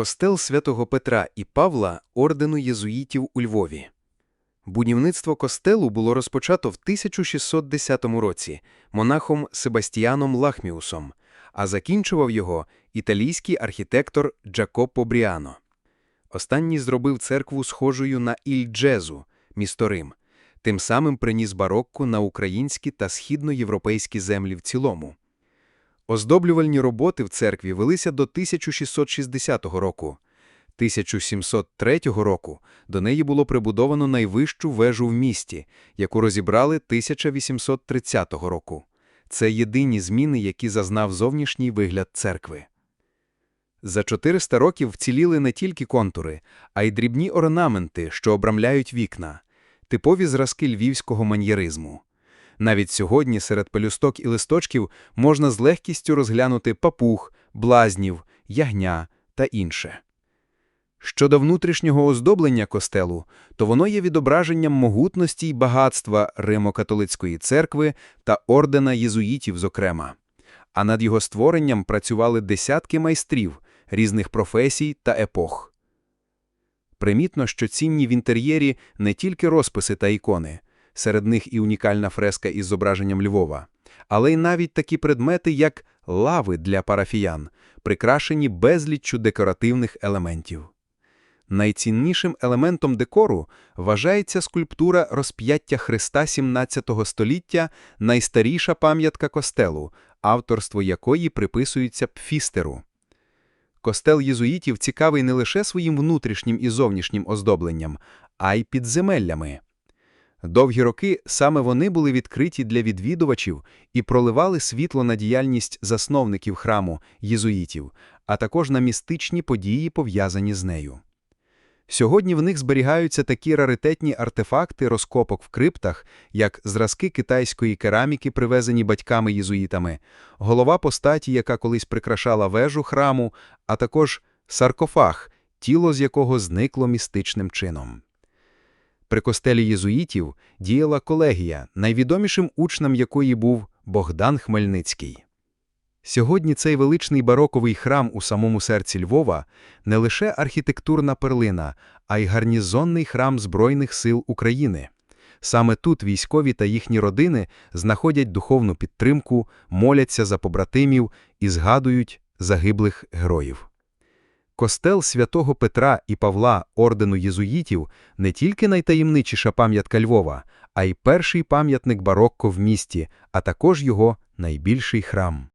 Костел святого Петра і Павла ордену єзуїтів у Львові. Будівництво костелу було розпочато в 1610 році монахом Себастіаном Лахміусом, а закінчував його італійський архітектор Джакопо Бріано. Останній зробив церкву схожою на Іль-Джезу, місто Рим, тим самим приніс барокко на українські та східноєвропейські землі в цілому. Оздоблювальні роботи в церкві велися до 1660 року. 1703 року до неї було прибудовано найвищу вежу в місті, яку розібрали 1830 року. Це єдині зміни, які зазнав зовнішній вигляд церкви. За 400 років вціліли не тільки контури, а й дрібні орнаменти, що обрамляють вікна, типові зразки львівського маньєризму. Навіть сьогодні серед пелюсток і листочків можна з легкістю розглянути папуг, блазнів, ягня та інше. Щодо внутрішнього оздоблення костелу, то воно є відображенням могутності й багатства Римо-католицької церкви та ордена єзуїтів, зокрема. А над його створенням працювали десятки майстрів різних професій та епох. Примітно, що цінні в інтер'єрі не тільки розписи та ікони, серед них і унікальна фреска із зображенням Львова, але й навіть такі предмети, як лави для парафіян, прикрашені безліччю декоративних елементів. Найціннішим елементом декору вважається скульптура розп'яття Христа 17 століття, найстаріша пам'ятка костелу, авторство якої приписується Пфістеру. Костел єзуїтів цікавий не лише своїм внутрішнім і зовнішнім оздобленням, а й підземеллями. Довгі роки саме вони були відкриті для відвідувачів і проливали світло на діяльність засновників храму єзуїтів, а також на містичні події, пов'язані з нею. Сьогодні в них зберігаються такі раритетні артефакти розкопок в криптах, як зразки китайської кераміки, привезені батьками-єзуїтами, голова постаті, яка колись прикрашала вежу храму, а також саркофаг, тіло з якого зникло містичним чином. При костелі єзуїтів діяла колегія, найвідомішим учнем якої був Богдан Хмельницький. Сьогодні цей величний бароковий храм у самому серці Львова не лише архітектурна перлина, а й гарнізонний храм Збройних сил України. Саме тут військові та їхні родини знаходять духовну підтримку, моляться за побратимів і згадують загиблих героїв. Костел святого Петра і Павла ордену єзуїтів не тільки найтаємничіша пам'ятка Львова, а й перший пам'ятник барокко в місті, а також його найбільший храм.